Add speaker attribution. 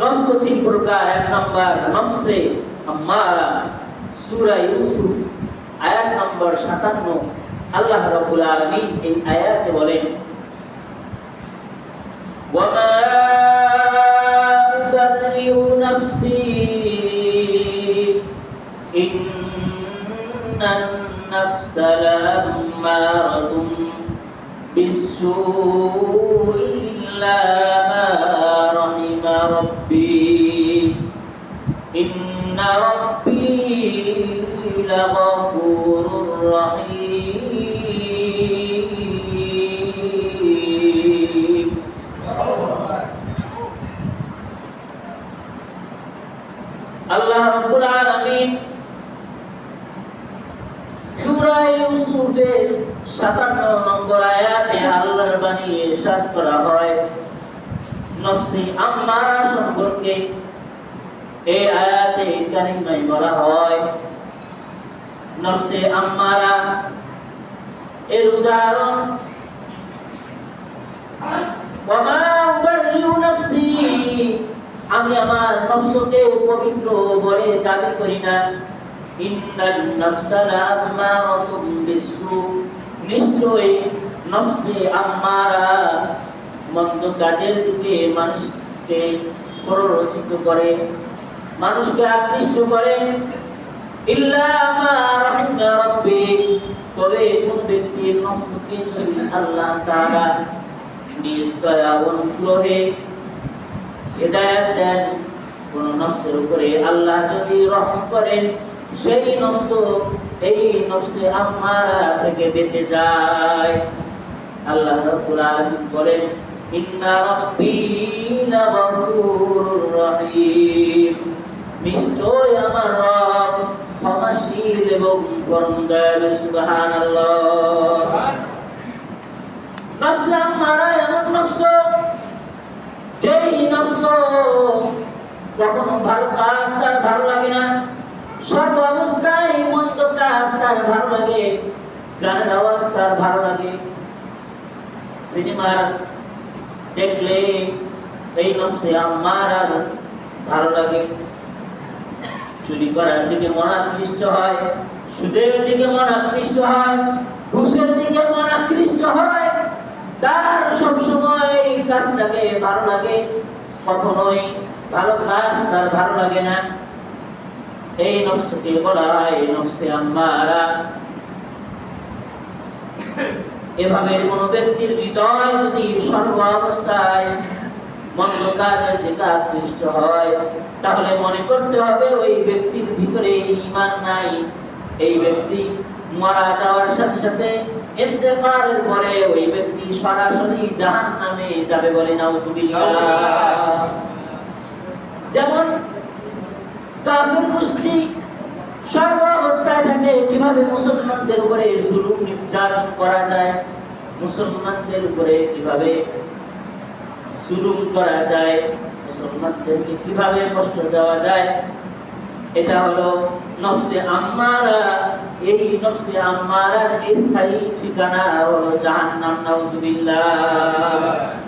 Speaker 1: নফস তিন প্রকার এক নম্বর নফসে আম্মারা সূরা ইউসুফ আয়াত নম্বর 57 আল্লাহ রাব্বুল আলামিন এই আয়াতে বলেন وما أبرئ نفسي إن النفس لأمارة بالسوء إلا ما رحم ربي إن ربي لغفور رحيم আল্লাহ রাব্বুল আলামিন সূরা ইউসুফের 57 নম্বর আয়াতে আল্লাহর বাণী ইরশাদ করা হয় নফসি আম্মারা সম্পর্কে এই আয়াতে কারিমায় বলা হয়, নফসে আম্মারা এর উদাহরণ আমি আমার নফসকে পবিত্র বলে দাবি করি না। মন্দ কাজের দিকে মানুষকে প্ররোচিত করে, মানুষকে আকৃষ্ট করে। তবে কোন আল্লাহ আল্লাহ যদি রহম করেন, সেই নফস এই নফসে আম্মারা থেকে বেঁচে যায়। আল্লাহ রাব্বুল আলামিন বলেন ইন্না রাব্বি লাগফুরুর রহিম। নিশ্চয় আমার রব ক্ষমাশীল এবং পরম দয়ালু সুবহানাল্লাহ। নফসে আম্মারা এমন নফস, যেই নফস কখনো ভালো কাজ তার ভালো লাগে না। সর্ব অবস্থায় মন্দ কাজ তার ভালো লাগে গানের আওয়াজ তার ভালো লাগে। সিনেমার দেখলে এই নফসে আমার আর ভালো লাগে। চুরি করার দিকে মন আকৃষ্ট হয়, সুদের দিকে মন আকৃষ্ট হয়, ঘুষের দিকে মন আকৃষ্ট হয়। তার সব সময় এই কাজটাকে ভালো লাগে, কখনোই ভালো কাজ তার ভালো লাগে না। এই নফসকে বলা হয় নফসে আম্মারা। এভাবে কোনো ব্যক্তির হৃদয় যদি সর্ব অবস্থায় দিকে আকৃষ্ট হয়, তাহলে মনে করতে হবে ওই ব্যক্তির ভিতরে ঈমান নাই। এই ব্যক্তি মারা যাওয়ার সাথে সাথে ইন্তেকালের পরে ওই ব্যক্তি সরাসরি জাহান্নামে যাবে বলে নাউজুবিল্লাহ যেমন কাফির গোষ্ঠী সর্ব অবস্থায় থাকে কীভাবে মুসলমানদের উপরে জুলুম নির্যাতন করা যায়, মুসলমানদের উপরে কীভাবে জুলুম করা যায়, মুসলমানদেরকে কীভাবে কষ্ট দেওয়া যায়, এটা হলো নফসে আম্মারা। এই নফসে আম্মারার স্থায়ী ঠিকানা হলো জাহান্নাম, নাউজুবিল্লাহ।